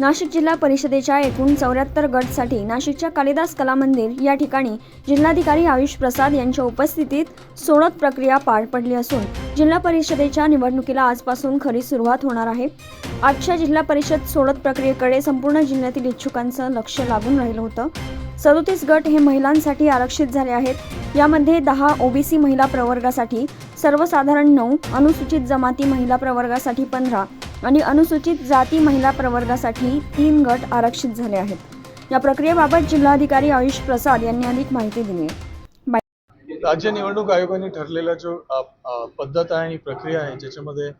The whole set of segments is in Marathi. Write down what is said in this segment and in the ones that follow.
नाशिक जिल्हा परिषदेच्या एकूण चौऱ्याहत्तर गटसाठी नाशिकच्या कालिदास कला मंदिर या ठिकाणी जिल्हाधिकारी आयुष प्रसाद यांच्या उपस्थितीत सोडत प्रक्रिया पार पडली असून जिल्हा परिषदेच्या निवडणुकीला आजपासून खरी सुरुवात होणार आहे. आजच्या जिल्हा परिषद सोडत प्रक्रियेकडे संपूर्ण जिल्ह्यातील इच्छुकांचं लक्ष लागून राहिलं होतं. सदोतीस गट हे महिलांसाठी आरक्षित झाले आहेत. यामध्ये दहा ओबीसी महिला प्रवर्गासाठी सर्वसाधारण नऊ अनुसूचित जमाती महिला प्रवर्गासाठी पंधरा आणि अनुसूचित जाती महिला प्रवर्गासाठी तीन गट आरक्षित झाले आहेत. या प्रक्रियेबाबत जिल्हाधिकारी आयुष प्रसाद यांनी अधिक माहिती दिली राज्य निवडणूक आयोगाने ठरलेला जो पद्धत आहे आणि प्रक्रिया आहे ज्याच्यामध्ये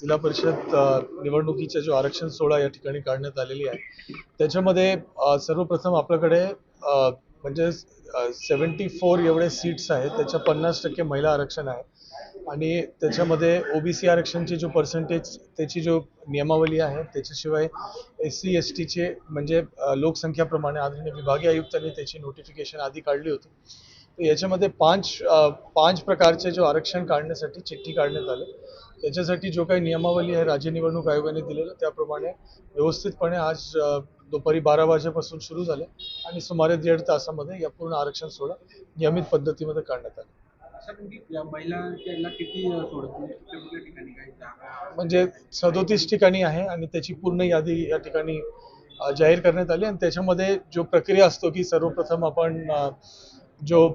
जिल्हा परिषद अ, निवडणुकीचा जो आरक्षण सोहळा या ठिकाणी काढण्यात आलेली आहे त्याच्यामध्ये सर्वप्रथम आपल्याकडे म्हणजे सेवन्टी फोर एवढे सीट्स आहेत त्याच्या पन्नास टक्के महिला आरक्षण आहे. आणि त्याच्यामध्ये ओबीसी आरक्षणची जो पर्सेंटेज त्याची जो नियमावली आहे त्याच्याशिवाय एस सी एस टीचे म्हणजे लोकसंख्याप्रमाणे आदरणीय विभागीय आयुक्तांनी त्याची नोटिफिकेशन आधी काढली होती. याच्यामध्ये पाच पाच प्रकारचे जो आरक्षण काढण्यासाठी चिठ्ठी काढण्यात आले. त्याच्यासाठी जो काही नियमावली आहे राज्य निवडणूक आयोगाने दिलेलं त्याप्रमाणे व्यवस्थितपणे आज दुपारी बारा वाजेपासून सुरू झाले आणि सुमारे दीड तासामध्ये या पूर्ण आरक्षण सोहळा नियमित पद्धतीमध्ये काढण्यात आला. म्हणजे सदोतीस ठिकाणी आहे आणि त्याची पूर्ण यादी या ठिकाणी जाहीर करण्यात आली आणि त्याच्यामध्ये जो प्रक्रिया असतो की सर्वप्रथम आपण जो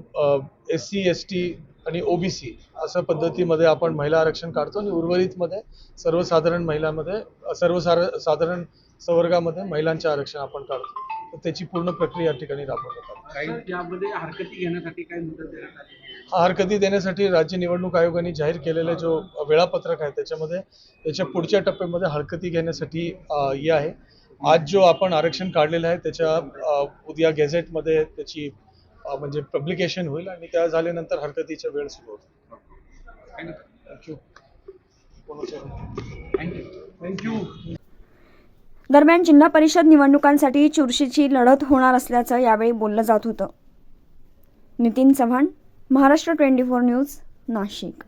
एस सी एस टी आणि ओबीसी असं पद्धतीमध्ये आपण महिला आरक्षण काढतो आणि उर्वरितमध्ये सर्वसाधारण महिलांमध्ये अ, सर्वसार साधारण संवर्गामध्ये महिलांचे आरक्षण आपण काढतो. त्याची पूर्ण प्रक्रिया या ठिकाणी राबवण्यात आली. हरकती घेण्यासाठी काही मुदत देण्यात आली? हरकती देण्यासाठी राज्य निवडणूक आयोगाने जाहीर केलेलं जो वेळापत्रक आहे त्याच्यामध्ये त्याच्या पुढच्या टप्प्यामध्ये हरकती घेण्यासाठी हे आहे. आज जो आपण आरक्षण काढलेलं आहे त्याच्या उद्या गॅझेटमध्ये त्याची म्हणजे पब्लिकेशन होईल आणि त्या झाल्यानंतर हरकतीचा वेळ सुरू होईल थँक्यू. थँक्यू. दरम्यान जिल्हा परिषद निवडणुकांसाठी चुरशीची लढत होणार असल्याचं यावेळी बोललं जात होतं. Nitin Chavan Maharashtra twenty four news Nashik.